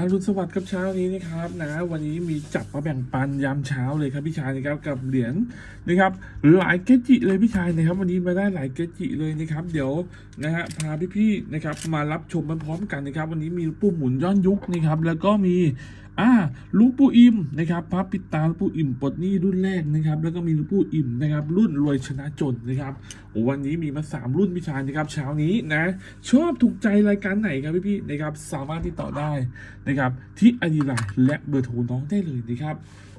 อารุณสวัสดิ์ครับเช้านี้นะครับนะวันนี้มีจับมาแบ่งปันยามเช้าเลยครับพี่ชายนะครับกับเหรียญนะครับหลายเกจิเลยพี่ชายนะครับ วันนี้มาได้หลายเกจิเลยนะครับ เดี๋ยวนะฮะพาพี่ๆนะครับมารับชมพร้อมๆกันนะครับ วันนี้มีหลวงปู่หมุนย้อนยุคนะครับแล้วก็มีอ่าลุงปู่อิมนะครับพระปิดตาลวงปู่อิมปลดหนี้รุ่นแรกนะครับ แล้วก็มีลวงปู่อิมนะครับ รุ่นรวยชนะจนนะครับวันนี้มีมาสามรุ่นพี่ชายนะครับเช้านี้นะชอบถูกใจรายการไหนครับพี่ๆนะครับ สามารถติดต่อได้นะครับที่อดีไลน์และเบอร์โทรน้องได้เลยนะครับ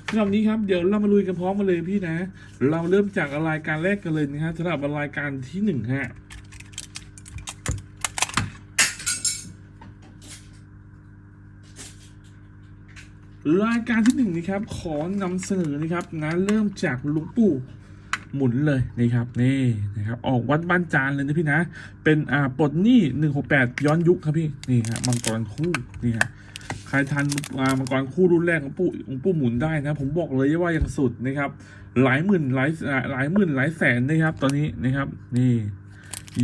สำหรับนี้ครับเดี๋ยวเรามาลุยกันพร้อมกันเลยพี่นะ เราเริ่มจากรายการแรกกันเลยนะฮะสำหรับรายการที่หนึ่งฮะ รายการที่หนึ่งนะครับ ขอนำเสนอนะครับนะเริ่มจากหลุงปู่หมุนเลยนะครับนี่นะครับออกวัดบ้านจานเลยนะพี่นะ เป็นอ่าปลดหนี้หนึ่งหกแปดย้อนยุคครับพี่นี่ฮะมังกรคู่นี่ฮะใครทันอ่ามังกรคู่รุ่นแรกของปู่ของปู่หมุนได้นะ ผมบอกเลยว่ายังสุดนะครับ หลายหมื่นหลายหลายหมื่นหลายแสนนะครับ ตอนนี้นะครับนี่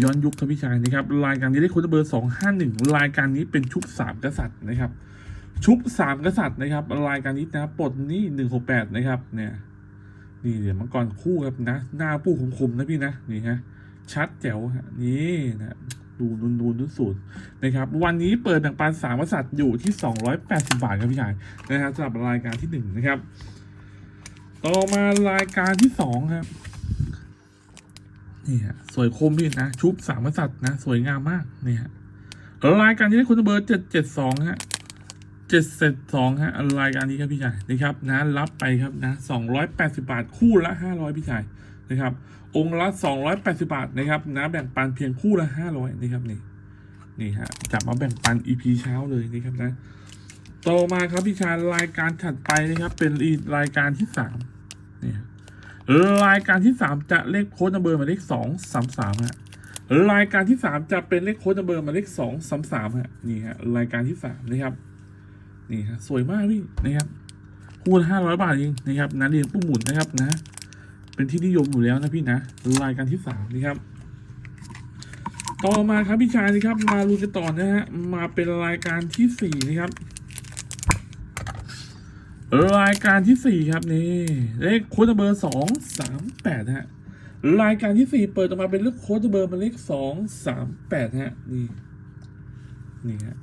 ย้อนยุคครับพี่ชายนะครับรายการนี้ได้คนเบอร์สองห้าหนึ่งรายการนี้เป็นชุบสามกษัตริย์นะครับ ชุบสามกษัตริย์นะครับรายการนี้นะปลดนี่หนึ่งหกแปดนะครับ เนี่ย นี่เดี๋ยวมังกรคู่ครับนะ หน้าปู้คมๆนะพี่นะนี่ฮะชัดแจ๋วฮะนี่นะดูนูนนูนๆนุ่นสูตรนะครับ วันนี้เปิดแบ่งปันสามกษัตริย์อยู่ที่สองร้อยแปดสิบาทครับพี่ชายนะครับสำหรับรายการที่หนึ่งนะครับ ต่อมารายการที่สองครับนี่ฮะสวยคมพี่นะชุบสามกษัตริย์นะ สวยงามมากนี่ฮะรายการที่ได้คุณเบอร์เจ็ดเจ็ดสองฮะ เจ็ดเซตสองฮะรายการนี้ครับพี่ชายนะครับนะรับไปครับนะสองร้อยแปดสิบาทคู่ละห้าร้อยพี่ชายนะครับ องค์ละสองร้อยแปดสิบาทนะครับนะแบ่งปันเพียงคู่ละห้าร้อยนะครับนี่นี่ฮะจับมาแบ่งปัน EP เช้าเลยนะครับนะต่อมาครับพี่ชายรายการถัดไปนะครับ เป็นอีรายการที่สามนี่รายการที่สามจะเลขโค้ดนัมเบอร์หมายเลขสองสามสามฮะรายการที่สามจะเป็นเลขโค้ดนัมเบอร์หมายเลขสองสามสามฮะนี่ฮะรายการที่สามนะครับ นี่ฮะสวยมากพี่นะครับคู่ละห้าร้อยบาทเองนะครับนะเรียนผู้มหมุนนะครับนะ เป็นที่นิยมอยู่แล้วนะพี่นะรายการที่สามนะครับ ต่อมาครับพี่ชายนะครับ มาลุยกันต่อนะฮะมาเป็นรายการที่สี่นะครับรายการที่สี่ครับนี่เลขโค้ดเบอร์สองสามแปดฮะรายการที่สี่เปิดออกมาเป็นเลขโค้ดเบอร์เป็นเลขสองสามแปดฮะนี่นี่ฮะ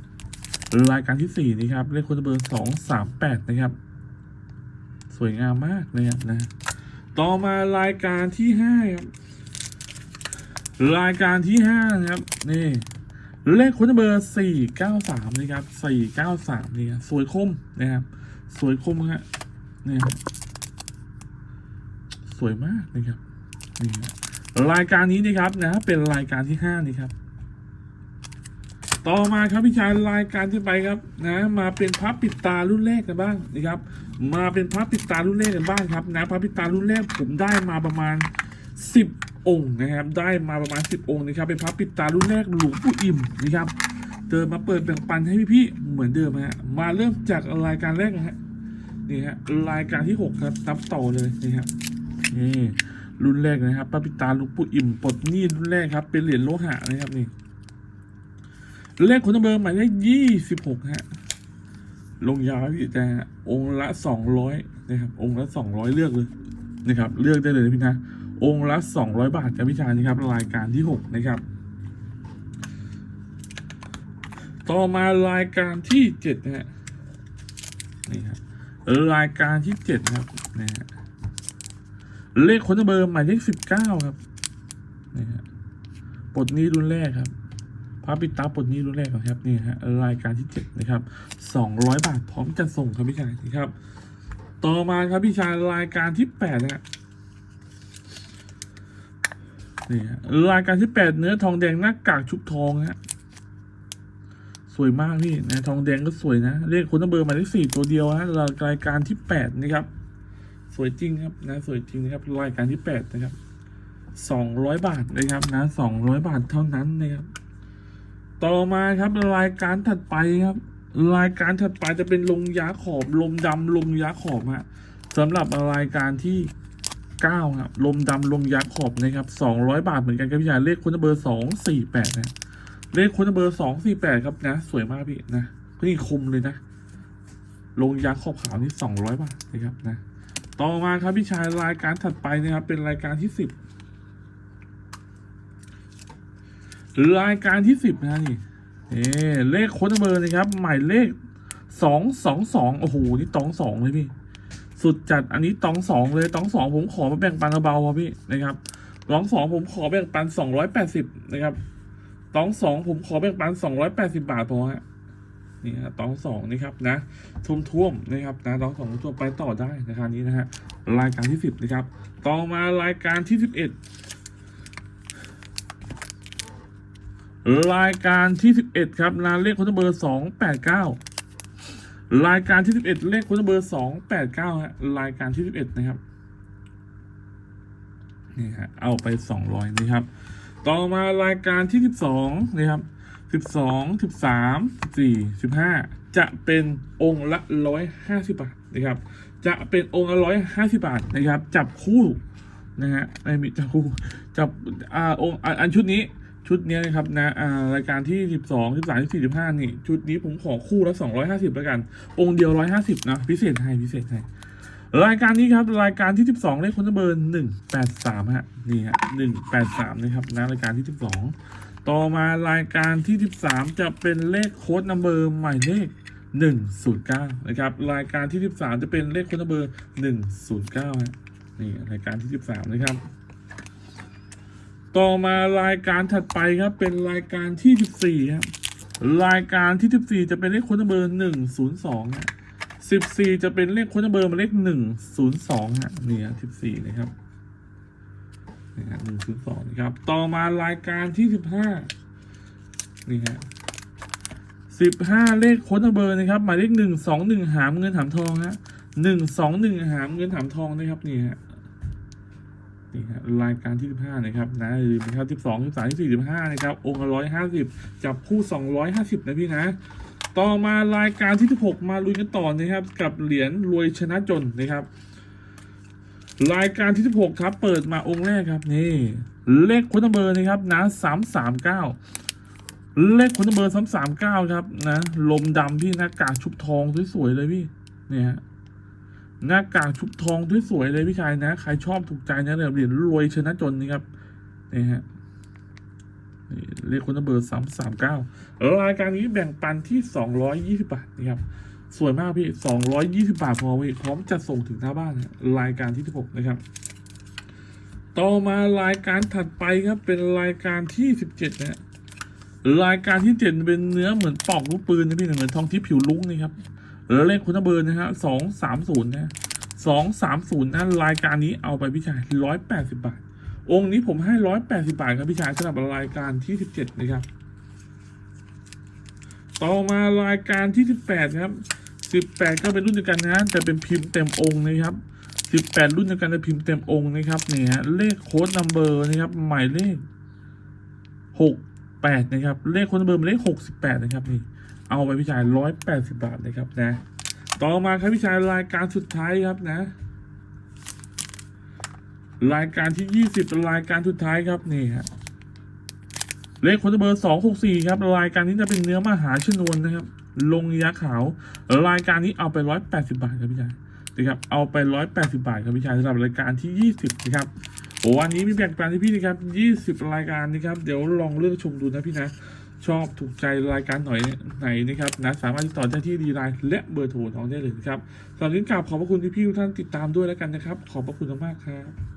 รายการที่สี่นี่ครับเลขคนเบอร์สองสามแปดนะครับ สวยงามมากนะครับนะ ต่อมารายการที่ห้าครับรายการที่ห้านะครับนี่เลขคนเบอร์สี่เก้าสามนะครับสี่เก้าสามนี่สวยคมนะครับสวยคมฮะนี่สวยมากนะครับนี่ครับรายการนี้นะครับนะเป็นรายการที่ห้านี่ครับ ต่อมาครับพี่ชายรายการที่ไปครับนะมาเป็นพระปิดตารุ่นแรกกันบ้างนะครับ มาเป็นพระปิดตารุ่นแรกกันบ้างครับนะพระปิดตารุ่นแรกผมได้มาประมาณสิบองค์นะครับ ได้มาประมาณสิบองค์นะครับเป็นพระปิดตารุ่นแรกหลวงปู่อิ่มนะครับเดินมาเปิดแบ่งปันให้พี่ๆเหมือนเดิมฮะมาเริ่มจากรายการแรกนะฮะนี่ฮะรายการที่หกครับนับต่อเลยนี่ครับนี่รุ่นแรกนะครับพระปิดตาหลวงปู่อิ่มปลดหนี้รุ่นแรกครับเป็นเหรียญโลหะนะครับนี่ เลขคนเบอร์หมายเลขยี่สิบหกฮะ ลงยาวพี่แต่องค์ละสองร้อยนะครับ องค์ละสองร้อยเลือกเลยนะครับ เลือกได้เลยนะพี่นะองค์ละสองร้อยบาทกับพี่ชายนะครับ รายการที่หกนะครับ ต่อมารายการที่เจ็ดนะฮะนี่ครับรายการที่เจ็ดครับนะฮะเลขคนเบอร์หมายเลขสิบเก้าครับนี่ฮะปลดนี้รุ่นแรกครับ พระปิดตาปลดนี้รุ่นแรกก่อนครับนี่ฮะรายการที่เจ็ดนะครับสองร้อยบาทพร้อมจะส่งครับพี่ชายนะครับ ต่อมาครับพี่ชายรายการที่แปดนะฮะนี่ฮะรายการที่แปดเนื้อทองแดงหน้ากากชุบทองฮะสวยมากพี่นะทองแดงก็สวยนะเลขคนเบอร์หมายเลขสี่ตัวเดียวฮะรายการที่แปดนะครับ สวยจริงครับนะสวยจริงนะครับรายการที่แปดนะครับสองร้อยบาทนะครับนะสองร้อยบาทเท่านั้นนะครับ ต่อมาครับรายการถัดไปครับ รายการถัดไปจะเป็นลงยาขอบลมดำลงยาขอบฮะสำหรับรายการที่9ครับลมดำลงยาขอบนะครับ200 บาทเหมือนกันครับพี่ชายเลขคนเบอร์สองสี่แปดนะเลขคนเบอร์สองสี่แปดครับนะสวยมากพี่นะนี่คมเลยนะ ลงยาขอบขาวนี่สองร้อยบาทนะครับนะต่อมาครับพี่ชายรายการถัดไปนะครับเป็นรายการที่สิบ รายการที่สิบนะนี่เอเลขค้ดเบอร์นะครับ หมายเลขสองสองสองโอ้โหนี่ตองสองเลยพี่ สุดจัดอันนี้ตองสองเลยตองสองผมขอมาแบ่งปันเบาๆครับพี่นะครับตองสองผมขอแบ่งปันสองร้อยแปดสิบนะครับตองสองผมขอแบ่งปันสองร้อยแปดสิบาทพอฮะนี่ฮะตองสองนี่ครับนะทุ่มท่วมนะครับนะตองสองท่วมไปต่อได้นะครับนี้นะฮะรายการที่สิบนะครับ ต่อมารายการที่สิบเอ็ด รายการที่สิบเอ็ดครับราเลขคนเบอร์สองแปดเก้ารายการที่สิบเอ็ดเลขคนเบอร์สองแปดเก้าฮะรายการที่สิบเอ็ดนะครับนี่ฮะเอาไปสองร้อยนะครับ ต่อมารายการที่สิบสองนะครับสิบสองสิบสามสี่สิบห้าจะเป็นองค์ละร้อยห้าสิบบาทนะครับ จะเป็นองค์ละร้อยห้าสิบาทนะครับ จับคู่นะฮะไม่มีจับคู่จับอ่าองค์อันชุดนี้ ชุดนี้นะครับนะอ่ารายการที่สิบสองสิบสามสิบสี่สิบห้านี่ ชุดนี้ผมขอคู่ละสองร้อยห้าสิบแล้วกัน องค์เดียวร้อยห้าสิบนะ พิเศษให้พิเศษให้รายการนี้ครับ รายการที่สิบสองเลขคนเบอร์หนึ่งแปดสามฮะ นี่ฮะหนึ่งแปดสามนะครับนะรายการที่สิบสองต่อมารายการที่สิบสามจะเป็นเลขโค้ดนัมเบอร์หมายเลขหนึ่งศูนะครับ รายการที่สิบสามจะเป็นเลขค้นเบอร์หนึ่งศูนย์เก้าฮะ นี่รายการที่สิบสามนะครับ ต่อมารายการถัดไปครับ เป็นรายการที่สิบสี่ครับ รายการที่สิบสี่จะเป็นเลขค้นัมเบอร์หนึ่งศูนย์สองฮะสิบสี่จะเป็นเลขค้ดเบอร์หมายเลขหนึ่งศูนย์สองฮะนี่ฮะสิบสี่นะครับนี่ฮะหนึ่งศูนย์สองนะครับ ต่อมารายการที่สิบห้านี่ฮะสิบห้าเลขค้ดเบอร์นะครับหมายเลขหนึ่งสองหนึ่งหามเงินหามทองฮะหนึ่งสองหนึ่งหามเงินหามทองนะครับนี่ฮะ นี่ฮะรายการที่สิบห้านะครับนะอย่าลืมนะครับสิบสองสิบสามสิบสี่สิบห้านะครับ องค์ละร้อยห้าสิบจับคู่สองร้อยห้าสิบนะพี่นะ ต่อมารายการที่ 16 มาลุยกันต่อนะครับ กับเหรียญรวยชนะจนนะครับ รายการที่ 16 ครับ เปิดมาองค์แรกครับนี่ เลขคุณเบอร์นะครับนะ339เลขคุณเบอร์339ครับนะ ลมดำพี่น้ากากชุบทองสวยๆเลยพี่ เนี่ยฮะ หน้ากากชุบทองสวยๆเลยพี่ชายนะ ใครชอบถูกใจนะเหรียญรวยชนะจนนี่ครับนี่ฮะเลขคนเบอร์สามสามเก้ารายการนี้แบ่งปันที่สองร้อยยี่สิบาทนะครับ สวยมากพี่สองร้อยยี่สิบาทพอพี่พร้อมจะส่งถึงหน้าบ้าน รายการที่สิบหกนะครับ ต่อมารายการถัดไปครับ เป็นรายการที่สิบเจ็ดนะฮะรายการที่เจ็ดเป็นเนื้อเหมือนปอกลูกปืนนะพี่เหมือนทองทิพย์ผิวลุ้งนี่ครับ แล้วเลขคุณเบอร์นะฮะสองสามศูนย์นะสองสามศูนย์นะรายการนี้เอาไปพี่ชายร้อยแปดสิบาท องค์นี้ผมให้ร้อยแปดสิบาทครับพี่ชายสำหรับรายการที่สิบเจ็ดนะครับ ต่อมารายการที่สิบแปดครับสิบแปดก็เป็นรุ่นเดียวกันนะแต่เป็นพิมพ์เต็มองค์นะครับสิบแปดรุ่นเดียวกันแต่พิมพ์เต็มองค์นะครับเนี่ยฮะเลขโค้ดนัมเบอร์นะครับหมายเลขหกแปดนะครับ เลขโค้ดนัมเบอร์หมายเลขหกสิบแปดนะครับนี่ เอาไปพี่ชายร้อยแปดสิบาทนะครับนะ ต่อมาครับพี่ชายรายการสุดท้ายครับนะ รายการที่ยี่สิบรายการสุดท้ายครับนี่ฮะเลขคนเบอร์สองหกสี่ครับ รายการนี้จะเป็นเนื้อมหาชนวนนะครับ ลงยาขาว รายการนี้เอาไปร้อยแปดสิบาทครับพี่ชายนะครับเอาไปร้อยแปดสิบาทครับพี่ชายสำหรับรายการที่ยี่สิบนะครับโอ้วันนี้มีแบ่งปันที่พี่นะครับยี่สิบรายการนะครับ เดี๋ยวลองเลือกชมดูนะพี่นะ ชอบถูกใจรายการหน่อยไหนนะครับนะสามารถติดต่อได้ที่ดีไลน์และเบอร์โทรน้องได้เลยนะครับสำหรับนี้กราบขอบพระคุณที่พี่ทุกท่านติดตามด้วยแล้วกันนะครับ ขอบพระคุณมากครับ